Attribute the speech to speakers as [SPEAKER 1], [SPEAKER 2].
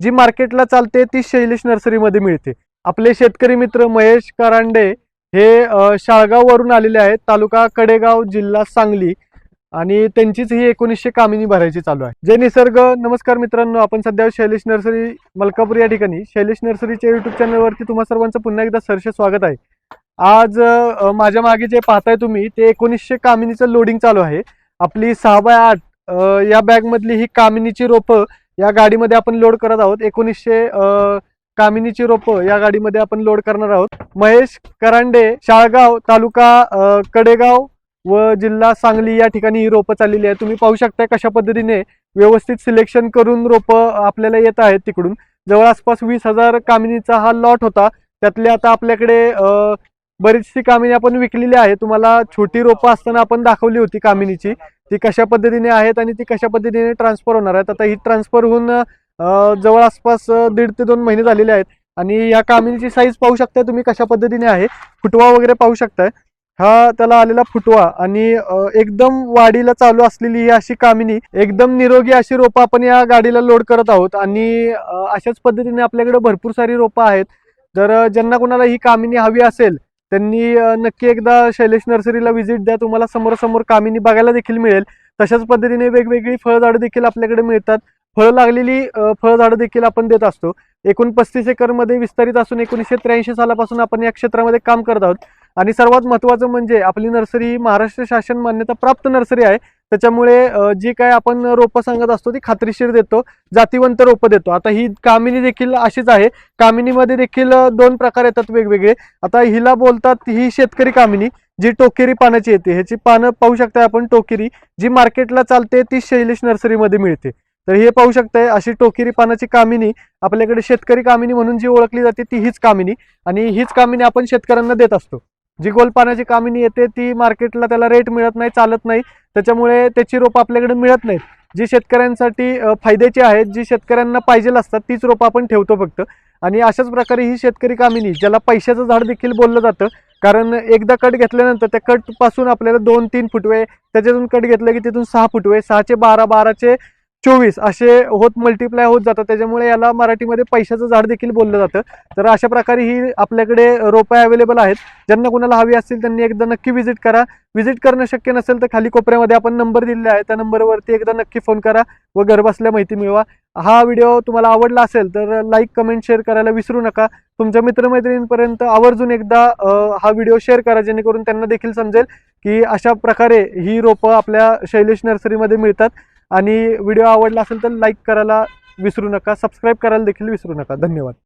[SPEAKER 1] जी मार्केटला चालते ती शैलेश नर्सरीमध्ये मिळते. आपले शेतकरी मित्र महेश करांडे हे शाळगाववरून आलेले आहेत तालुका कडेगाव जिल्हा सांगली. आणि त्यांचीच ही एकोणीसशे कामिनी भरायची चालू आहे. जय निसर्ग. नमस्कार मित्रांनो आपण सध्या शैलेश नर्सरी मलकापूर या ठिकाणी. शैलेश नर्सरीच्या युट्यूब चॅनलवरती तुम्हा सर्वांचं पुन्हा एकदा सरसे स्वागत आहे. आज माझ्या मागे जे पाहताय तुम्ही ते एकोणीसशे कामिनीचं लोडिंग चालू आहे. आपली सहा बाय आठ या बॅगमधली ही कामिनीची रोपं या गाडीमध्ये आपण लोड करत आहोत. एकोणीसशे कामिनीची रोपं या गाडीमध्ये आपण लोड करणार आहोत. महेश करांडे शाळगाव तालुका कडेगाव व जिल्हा सांगली या ठिकाणी ही रोपं चाललेली आहे तुम्ही पाहू शकता कशा पद्धतीने व्यवस्थित सिलेक्शन करून रोपं आपल्याला येत आहेत तिकडून. जवळ आसपास वीस हजार कामिनीचा हा लॉट होता. त्यातले आता आपल्याकडे बरीचशी कामिनी आपण विकलेली आहे तुम्हाला छोटी रोपं असताना आपण दाखवली होती कामिनीची. ती कशा पद्धतीने आहेत आणि ती कशा पद्धतीने ट्रान्सफर होणार आहेत? आता ही ट्रान्सफर होऊन जवळ आसपास दीड ते दोन महिने झालेले आहेत. आणि या कामिनीची साईज पाहू शकताय तुम्ही कशा पद्धतीने आहे. फुटवा वगैरे पाहू शकताय. हा त्याला आलेला फुटवा आणि एकदम वाढीला चालू असलेली ही अशी कामिनी एकदम निरोगी अशी रोपं आपण या गाडीला लोड करत आहोत. आणि अशाच पद्धतीने आपल्याकडे भरपूर सारी रोपं आहेत. जर ज्यांना कोणाला ही कामिनी हवी असेल त्यांनी नक्की एकदा शैलेश नर्सरीला व्हिजिट द्या. तुम्हाला समोरासमोर कामिनी बघायला देखील मिळेल. तशाच पद्धतीने वेगवेगळी फळझाडं देखील आपल्याकडे मिळतात. फळं लागलेली फळझाडं देखील आपण देत असतो. एकूण पस्तीस एकरमध्ये विस्तारित असून एकोणीसशे त्र्याऐंशी सालापासून आपण या क्षेत्रामध्ये काम करत आहोत. आणि सर्वात महत्त्वाचं म्हणजे आपली नर्सरी ही महाराष्ट्र शासन मान्यता प्राप्त नर्सरी आहे. त्याच्यामुळे जी काय आपण रोपं सांगत असतो ती खात्रीशीर देतो जातीवंत रोपं देतो. आता ही कामिनी देखील अशीच आहे. कामिनीमध्ये देखील दोन प्रकार येतात वेगवेगळे. आता हिला बोलतात ही शेतकरी कामिनी जी टोकेरी पानाची येते. ह्याची पानं पाहू शकताय आपण टोकेरी. जी मार्केटला चालते ती शैलेश नर्सरीमध्ये मिळते. तर हे पाहू शकताय अशी टोकेरी पानाची कामिनी आपल्याकडे शेतकरी कामिनी म्हणून जी ओळखली जाते ती हीच कामिनी. आणि हीच कामिनी आपण शेतकऱ्यांना देत असतो. जी गोल पानाची कामिनी येते ती मार्केटला त्याला रेट मिळत नाही चालत नाही. त्याच्यामुळे त्याची रोपं आपल्याकडे मिळत नाहीत. जी शेतकऱ्यांसाठी फायद्याची आहेत जी शेतकऱ्यांना पाहिजे असतात तीच रोपं आपण ठेवतो फक्त. आणि अशाच प्रकारे ही शेतकरी कामिनी ज्याला पैशाचं झाड देखील बोललं जातं कारण एकदा कट घेतल्यानंतर त्या कटपासून आपल्याला दोन तीन फुटवे त्याच्यातून कट घेतलं की तिथून सहा फुटवे सहाचे बारा बाराचे चोवीस असे होत मल्टिप्लाय होत जातात. त्याच्यामुळे याला मराठीमध्ये पैशाचं झाड देखील बोललं जातं. तर अशा प्रकारे ही आपल्याकडे रोपं अवेलेबल आहेत. ज्यांना कुणाला हवी असतील त्यांनी एकदा नक्की व्हिजिट करा. व्हिजिट करणं शक्य नसेल तर खाली कोपऱ्यामध्ये आपण नंबर दिलेला आहे. त्या नंबरवरती एकदा नक्की फोन करा व घरबसल्या माहिती मिळवा. हा व्हिडिओ तुम्हाला आवडला असेल तर लाईक कमेंट शेअर करायला विसरू नका. तुमच्या मित्रमैत्रिणींपर्यंत आवर्जून एकदा हा व्हिडिओ शेअर करा. जेणेकरून त्यांना देखील समजेल की अशा प्रकारे ही रोपं आपल्या शैलेश नर्सरीमध्ये मिळतात. आणि व्हिडिओ आवडला असेल तर लाईक करायला विसरू नका. सबस्क्राईब करायला देखील विसरू नका. धन्यवाद.